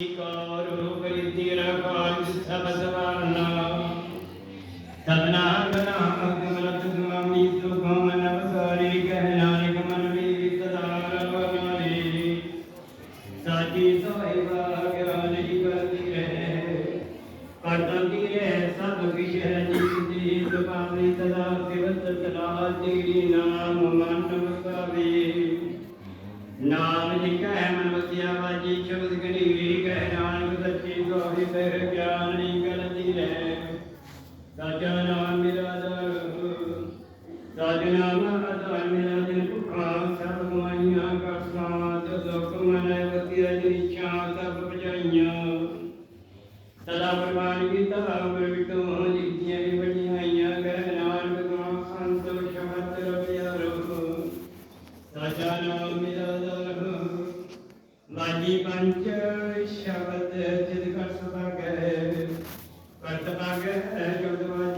ਕਾਰੋ ਕਰੀ ਤੇਰਾ ਕਾਜ ਸਭ ਸਵਾਰਨਾ ਤਦਨਾ ਗਨਾ ਅਗਮਲਤ ਸੁਆਮੀ ਸੁਖੋ ਮਨ ਵਸਾਰੀ ਕਹਿ ਨਾਨਕ ਮਨ ਵੀ ਸਦਾ ਰਵਨਾਲੀ ਸਾਜੀ ਸੋਇਵਾ ਗਿਆਨੀ ਕਰਦੀ ਰਹਿ ਕਰਦੀ ਰਹਿ ਸਭ ਕਿਛ ਹੈ ਜੀਤੀ ਸੁਪਾਵੀ ਸਦਾ ਸਿਵਤ ਸਦਾ ਤੇਰੀ ਨਾਮ ਮਨ ਵਸਾਵੇ ਨਾਮ ਲਿਖੈ ਮਨ ਵਸਿਆ ਵਾਜੀ ਸ਼ਬਦ ਗਨੀਰੀ ਕਹਿ ਨਾਨਕ ਸੱਚੀ ਗੋਹੀ ਫਿਰ ਗਿਆਨ ਨਹੀਂ ਗਲਤੀ ਰਹਿ ਸਾਜਾ ਨਾਮ ਮੇਰਾ ਦਰ ਸਾਜਨਾ ਮਹਤਾ ਮੇਰਾ ਦਿਨ ਭੁਖਾ ਸਭ ਮਾਈਆਂ ਕਾ ਸਾਥ ਦੁਖ ਮਨ ਵਸਿਆ ਜੀ ਇੱਛਾ, ਸਭ ਬਜਾਈਆਂ ਸਦਾ ਪ੍ਰਮਾਣ ਕੀਤਾ ਅਮਰ ਵਿਟੋ ਜਿਤੀਆਂ ਵੀ ਵਡਿਆਈਆਂ ਕਹਿ ਨਾਨਕ ਗੁਰੂ ਸੰਤੋਖ ਸ਼ਬਦ ਰਵਿਆ ਰੋ ਸਾਜਾ ਨਾਮ ਮੇਰਾ ਦਰ ਲਾਜੀ ਪੰਚ ਸ਼ਬਦ ਜਿਤ ਕਰ ਸਦਾ ਗਏ ਕਰਤ ਪਾਗੈ ਜੁਗਤ ਵਾਜੀ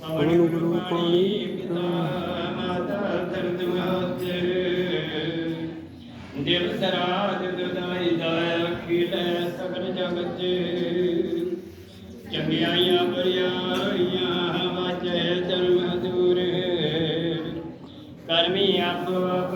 ਨਾਮ ਗੁਰ ਪਾਣੀ ਮਾਤਾ ਦਰਦ ਮਾਤਰ ਦਿਲ ਸਰਾਜ ਦੁਦਾਈ ਦਾਇ ਖੇਲੇ ਸਗਲ ਜਗਤ। ਚੰਗਿਆਈਆਂ ਬਰਿਆਈਆਂ ਵਾਜੇ ਧਰਮ ਦੂਰ ਕਰਮੀ ਆਪੋ ਆਪਣੀ